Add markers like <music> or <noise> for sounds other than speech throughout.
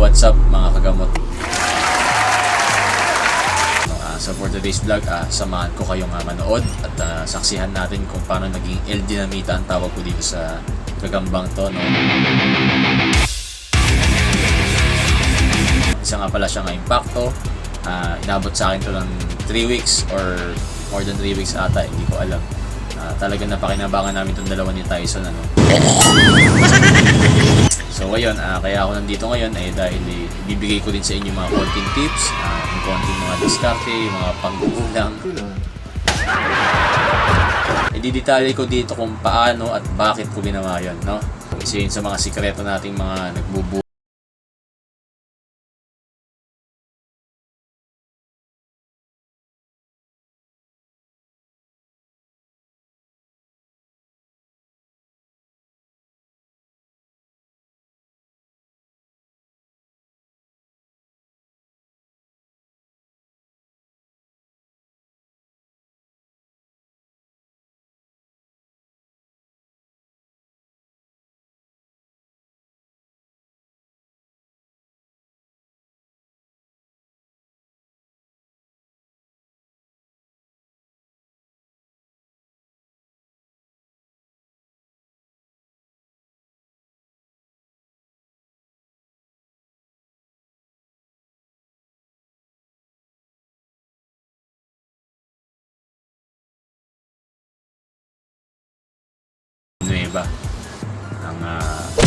what's up mga kagamot? Ah, so for today's vlog, ah, samahan ko kayong ah, manood at ah, saksihan natin kung paano naging El Dinamita ang tawag ko dito sa gagambang to. No? Isa nga pala siyang impacto. Ah, inabot sa akin to ng 3 weeks or more than 3 weeks ata, hindi ko alam. Ah, talagang napakinabangan namin itong dalawa ni Tyson. Ano? <laughs> So ngayon, ah, kaya ako nandito ngayon ay dahil eh, ibibigay ko din sa inyo mga konting tips, uh, yung konting mga diskarte, yung mga panggugulang. Ididetalye ko dito kung paano at bakit ko ginawa yun, no? Isa yun sa mga sikreto nating mga nagbubu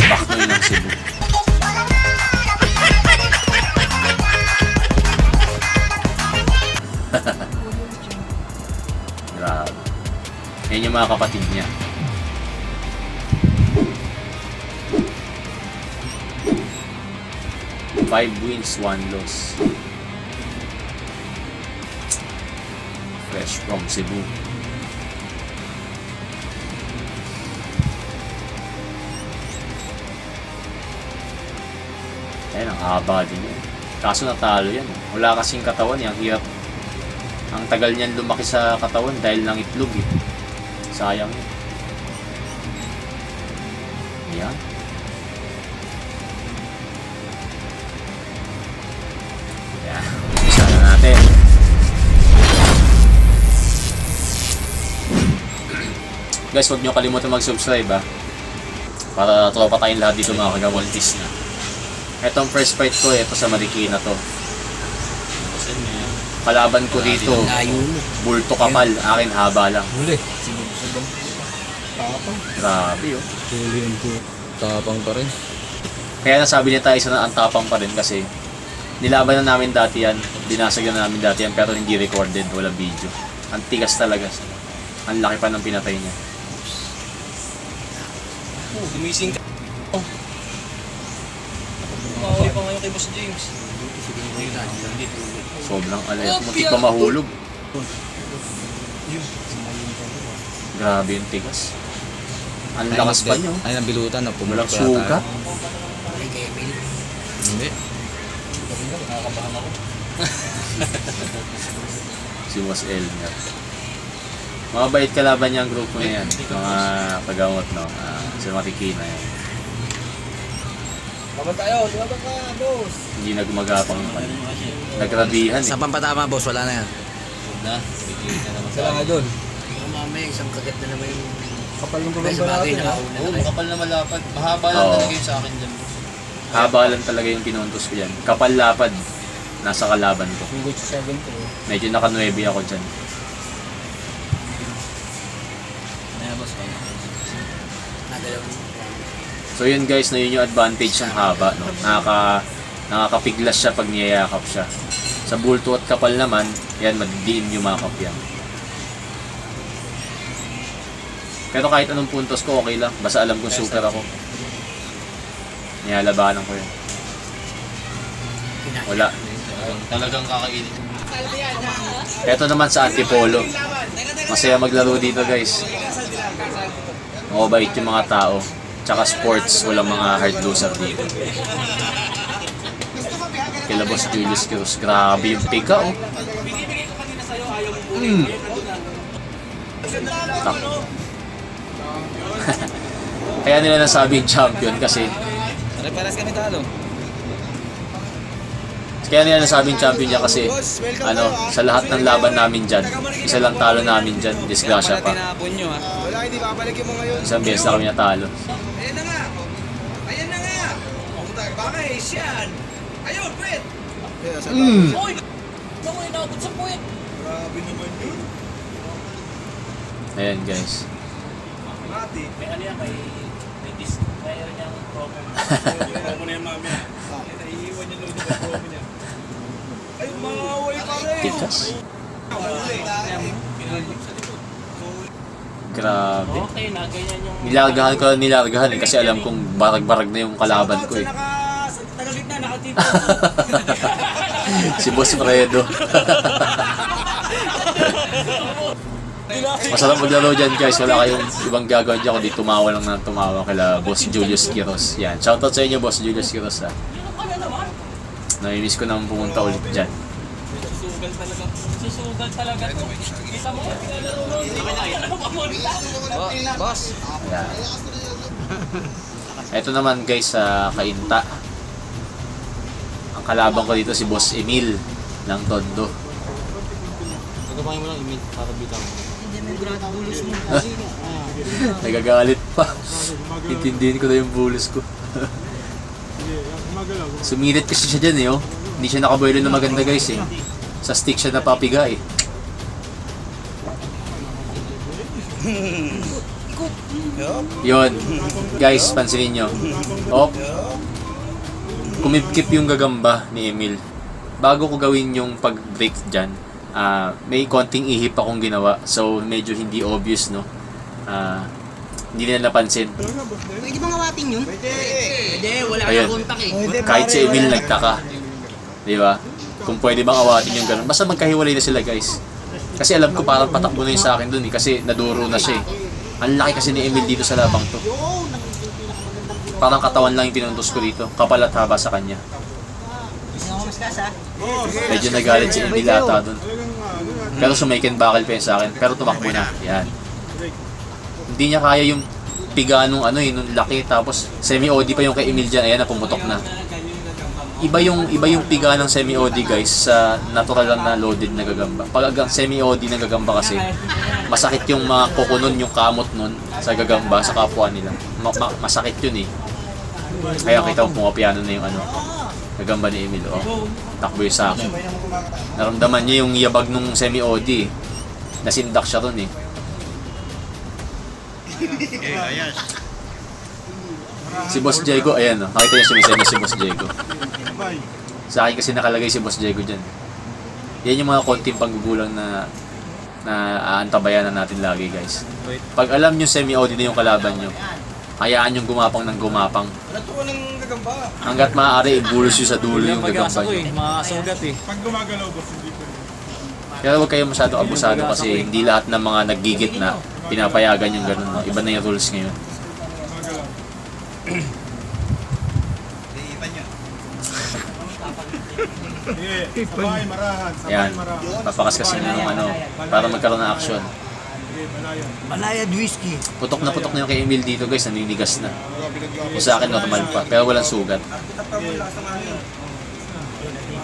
uh, Baknoy ng Cebu. Grabe. Yan yung mga kapatid niya. Five wins, one loss. Fresh from Cebu. Ayan, ang haba din yan. Kaso natalo yan. eh. Wala kasing katawan eh. Ang hirap. Ang tagal niyan lumaki sa katawan dahil ng itlog eh. Sayang yun. Ayan. Ayan. Umpisa. Guys, huwag nyo kalimutan mag-subscribe ha. Para tropa tayong lahat dito mga kagawaltis na. Etong first fight ko, ito sa Marikina to. Kalaban ko dito, bulto kapal, akin haba lang. Huli. Tapang. Grabe oh. Huli yung po. Tapang pa rin. Kaya nasabi niya tayo sa ang tapang pa rin kasi nilaban na namin dati yan, binasag na namin dati yan pero hindi recorded, wala video. Ang tigas talaga. Ang laki pa ng pinatay niya. Oh, gumising ka. Oh. Kay Boss James. Sobrang alay. Muntik pa mahulog. Grabe yung tigas. Ang lakas pa niyo. Ay, nabilutan na Walang pumulak sugat. Hindi. si Boss Elmer. Mabait kalaban niya ang grupo na yan. Mga kagamot, no? Uh, sa Marikina yan. Laban tayo. Laban ka, boss. Hindi nagmagapang pa. Nagrabihan eh. Sa pampatama, boss, wala na yan. Na. Sala nga doon. Mamaya isang kagat na naman yung... Kapal ng May sa bagay na Oo, makapal na malapad. Mahaba lang Oo. talaga yung sa akin dyan. Haba lang talaga yung pinuntos ko yan. Kapal lapad. Nasa kalaban ko. 7 to. Medyo naka-9 ako dyan. Kaya boss ka. Nagalaw So yun guys, na yun yung advantage ng haba. No? Nakaka, nakakapiglas siya pag niyayakap siya. Sa bulto at kapal naman, yan, madidiin yung makap yan. Pero kahit anong puntos ko, okay lang. Basta alam kong super ako. Niyalabanan ko yun. Wala. Talagang, talagang kakainin. Ito naman sa Antipolo. Masaya maglaro dito guys. Mabait yung mga tao. Tsaka sports, walang mga hard loser dito. Kila Boss Julius Cruz, grabe yung pika oh. Mm. Tak. <laughs> Kaya nila nasabing champion kasi Pare-pares kami talo. Kaya nila nasabing champion niya kasi ano, sa lahat ng laban namin dyan, isa lang talo namin dyan, disgrasya pa. yung. Isang beses na kami natalo. Ayan na nga! Ayan na nga! Baka eh, siyan! Ayun, sa Mm. Uy! Naku, inabot sa puwet! Grabe naman yun. Ayan guys. Mati. May ano yan, may... May dis... Mayroon niyang problem. Na yung. Naiiwan niya load ng promo niya. Ay, mawaway pa rin. Tikas. Grabe. Okay na, ganyan yung... Nilargahan ko nilargahan eh, kasi alam kong barag-barag na yung kalaban ko eh. Tagagitna, <laughs> nakatito. si Boss Fredo. <laughs> Masarap maglaro dyan guys. Wala kayong ibang gagawin dyan kundi tumawa lang ng tumawa kila Boss Julius Quiros. Yan. Shoutout sa inyo Boss Julius Quiros ha. Namimiss ko naman pumunta ulit dyan. Susugal talaga. Susugal talaga to. Kita mo? Nakita mo boss. <laughs> Ito naman guys sa Kainta. Ang kalaban ko dito si Boss Emil ng Tondo. Nagapain mo lang email para bitaw. <laughs> Nagagalit pa. Intindihin ko na yung bulos ko. Sumirit kasi siya dyan eh oh. Hindi siya nakaboylo na maganda guys eh. Sa stick siya napapiga eh. Yon, guys, pansinin nyo. Op. Kumipkip yung gagamba ni Emil. Bago ko gawin yung pag-break dyan, ah, may konting ihip akong ginawa. So, medyo hindi obvious, no? Ah, hindi nila napansin. Pwede bang awatin yun? Hindi, wala Ayun. kang kontak eh. Kahit si Emil nagtaka. Di ba? Kung pwede bang awatin yung ganun. Basta magkahiwalay na sila, guys. Kasi alam ko parang patakbo na yung sa akin dun eh. Kasi naduro na siya eh. Ang laki kasi ni Emil dito sa labang to. Parang katawan lang yung pinuntos ko dito. Kapalat haba sa kanya. Medyo nagalit si Emil ata dun. Pero sumikin bakal pa sa akin. Pero tumakbo na. Yan. Hindi niya kaya yung piga nung ano eh, nung laki. Tapos semi-OD pa yung kay Emil dyan. Ayan na, pumutok na. Iba yung iba yung piga ng semi-OD guys sa natural lang na loaded na gagamba. Pag ang semi-OD na gagamba kasi, masakit yung mga kukunon, yung kamot nun sa gagamba, sa kapwa nila. Ma- ma- masakit yun eh. Kaya kita mo pumapiano na yung ano, gagamba ni Emil. Oh, takbo yung sa akin. Naramdaman niya yung yabag nung semi-OD eh. Nasindak siya ron eh. Si Boss Diego, ayan o. Nakita niya sumisemi si Boss Diego. Sa akin kasi nakalagay si Boss Diego dyan. Yan yung mga konting paggugulang na na aantabayan na natin lagi guys. Pag alam nyo semi-OD na yung kalaban nyo, hayaan yung gumapang ng gumapang. Hanggat maaari, ibulos nyo sa dulo yung gagamba nyo. Masugat eh. Pag gumagalaw, boss, hindi ko. Kaya huwag kayo masyado abusado kasi hindi lahat ng mga naggigit na pinapayagan yung ganun. Iba na yung rules ngayon. Sabay, marahan. Sabay, Yan. marahan. Papakas kasi nyo ng ano, para magkaroon ng action. Banayad whiskey. Putok na putok na yung kay Emil dito guys, naninigas na. Yung sa akin normal pa, pero walang sugat.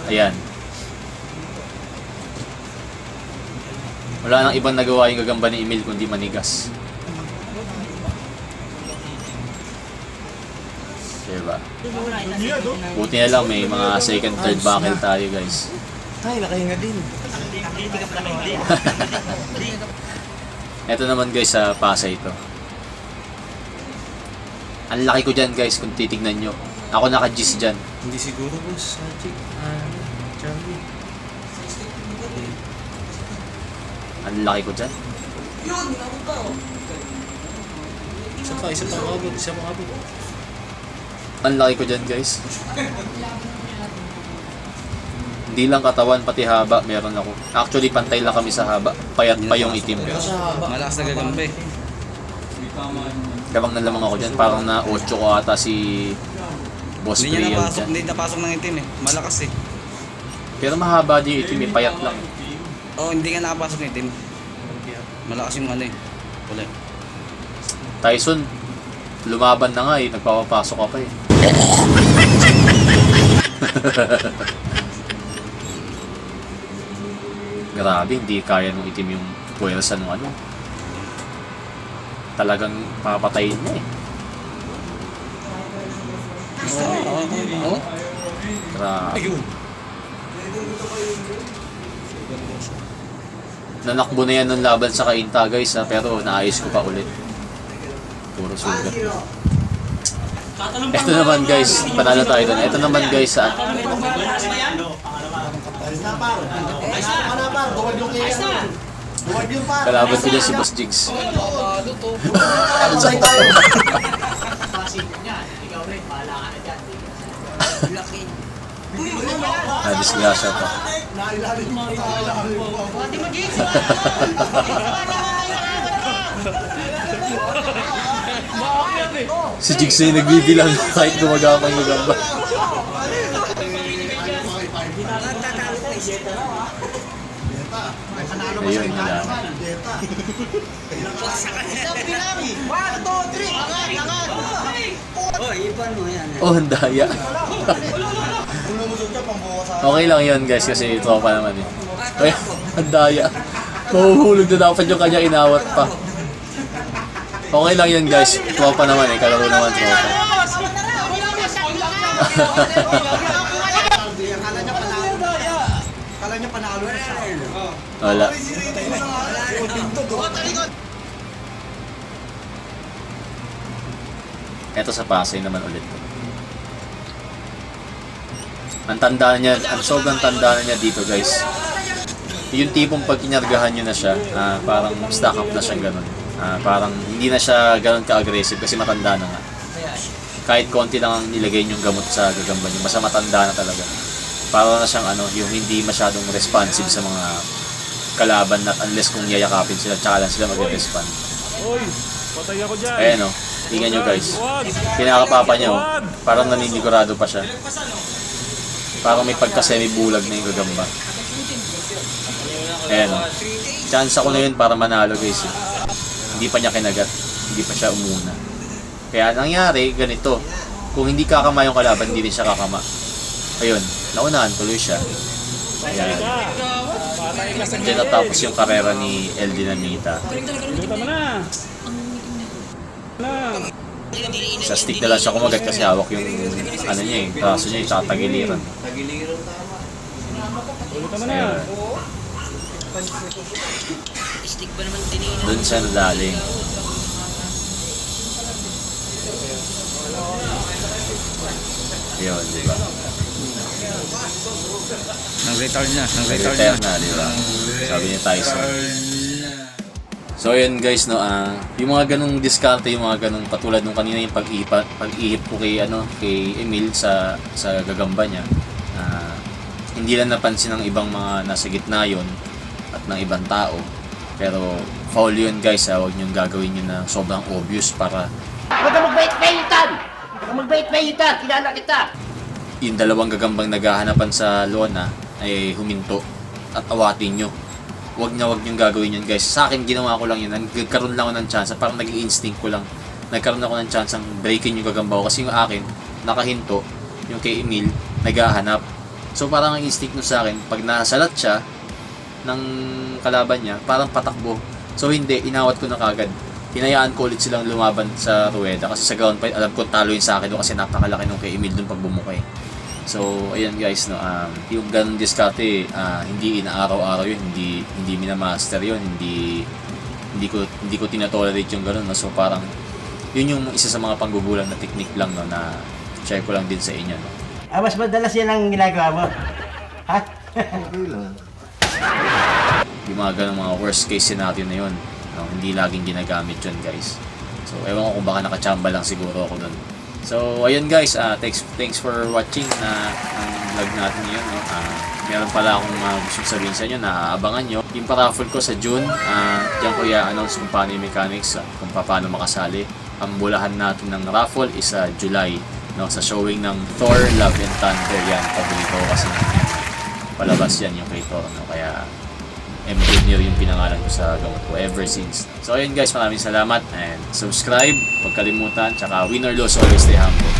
Ayan. Wala nang ibang nagawa yung gagamba ni Emil kundi manigas. Diba? Buti na lang may mga second, third buckle tayo guys. Ay, nakahinga din. <laughs> Ito naman guys sa Pasay ito. Ang laki ko dyan guys kung titignan nyo. Ako naka-gis dyan. Hindi siguro boss. Magic. Ah, Charlie. Ang laki ko dyan. Isa pa, isa pa abot, isa pa abot. Ang laki ko dyan guys. Hindi lang katawan, pati haba meron ako. Actually, pantay lang kami sa haba. Payat pa yung itim. Malakas na gagambe. Gamang na lamang ako dyan. Parang na 8 ko ata si Boss Hindi niya Priel napasok, dyan. hindi napasok ng itim eh. Malakas eh. Pero mahaba din yung itim, eh, payat lang. Oh, hindi nga nakapasok ng itim. Malakas yung ano eh. Wala. Tyson, lumaban na nga eh. Nagpapapasok ka pa eh. <laughs> Grabe, hindi kaya nung itim yung puwersa nung ano. Talagang papatayin niya eh. Oo. Oh, Grabe. Ayun. Nanakbo na yan ng laban sa Kainta guys ha, pero naayos ko pa ulit. Puro sugat. Ito naman guys, panalo tayo doon. Ito naman guys sa kalaban ko dyan si Boss Jigs. Laki. Na-disgrasya pa. Si Jigs <laughs> na yung nagbibilang kahit gumagapang yung gamba. Ayun. Oh, mo yan. Oh, ang daya. okay lang yun guys kasi tropa naman eh. Ay, ang daya. Mahuhulog na dapat yung kanya inawat pa. Okay lang yun guys. Tropa naman eh. Kalaro naman tropa. Kala niya panalo na siya. Wala. Eto sa Pasay naman ulit. Ang tanda niya, ang sobrang tanda niya dito guys. Yung tipong pag kinargahan niyo na siya, ah, parang stack up na siyang ganun. Ah, parang hindi na siya ganun ka-aggressive kasi matanda na nga. Kahit konti lang ang nilagay niyong gamot sa gagamba niyo, basta matanda na talaga. Para na siyang ano, yung hindi masyadong responsive sa mga kalaban na unless kung yayakapin sila, tsaka lang sila mag-respond. Oy, patay ako dyan. Ayan o, tingnan nyo guys. Wag. Pinakapapa niya oh, parang naninigurado pa siya. Parang may pagka-semi-bulag na yung gagamba. Ayan o. Chance ako na yun para manalo guys eh. Hindi pa niya kinagat. Hindi pa siya umuna. Kaya nangyari, ganito. Kung hindi kakama yung kalaban, hindi rin siya kakama. Ayun, naunahan tuloy siya. Ayan. Diyan natapos yung karera ni El Dinamita. Sa stick na lang siya kumagat kasi hawak yung ano niya eh, braso niya yung tsaka tagiliran. Tama. Luta mo na. Stick ba naman tinino? Doon siya nadaling. Yun, di ba? Nang-return na. Nag-return na, di ba? Sabi ni Tyson. So yun guys no, ah yung mga ganung diskarte, yung mga ganung patulad nung kanina yung pag-ihip, pag-ihip ko kay ano, kay Emil sa sa gagamba niya. ah, hindi lang napansin ng ibang mga nasa gitna yon at ng ibang tao. Pero foul yun guys, ah, huwag niyong gagawin yun na sobrang obvious para Huwag ka magbait-baitan! Huwag ka magbait-baitan! Kilala kita! yung dalawang gagambang naghahanapan sa lona ay huminto at awatin nyo. Huwag na huwag niyong gagawin yun guys. Sa akin, ginawa ko lang yun. Nagkaroon lang ako ng chance. Parang naging instinct ko lang. Nagkaroon ako ng chance ang breakin yung gagambaw. Kasi yung akin, nakahinto. Yung kay Emil, naghahanap. So parang ang instinct no sa akin, pag nasalat siya ng kalaban niya, parang patakbo. So hindi, inawat ko na kagad. Hinayaan ko ulit silang lumaban sa rueda kasi sa ground fight, alam ko talo yun sa akin kasi napakalaki nung kay Emil dun pag bumukay. So, ayan guys, no, um, yung ganong diskarte, ah, hindi inaaraw-araw yun, hindi hindi minamaster yun, hindi hindi ko hindi ko tinatolerate yung ganun, no? So, parang yun yung isa sa mga panggugulang na technique lang no na share ko lang din sa inyo, no. Ah, mas madalas yan ang ginagawa mo. Ha? Yung mga ganong mga worst case scenario na yun, no? hindi laging ginagamit yun, guys. So, ewan ko kung baka nakachamba lang siguro ako dun. So, ayun guys, ah thanks thanks for watching na ang vlog natin ngayon. No? Ah, meron pala akong uh, gusto sabihin sa inyo na aabangan nyo. Yung paraffle ko sa June, ah diyan ko i-announce kung paano yung mechanics, ah, kung paano makasali. Ang bulahan natin ng raffle is sa July, no? sa showing ng Thor, Love and Thunder. Yan, paborito ko kasi. Palabas yan yung kay Thor. No? Kaya, engineer yung pinangalan ko sa gamot ko ever since. So ayun guys, maraming salamat and subscribe, huwag kalimutan, tsaka win or always stay humble.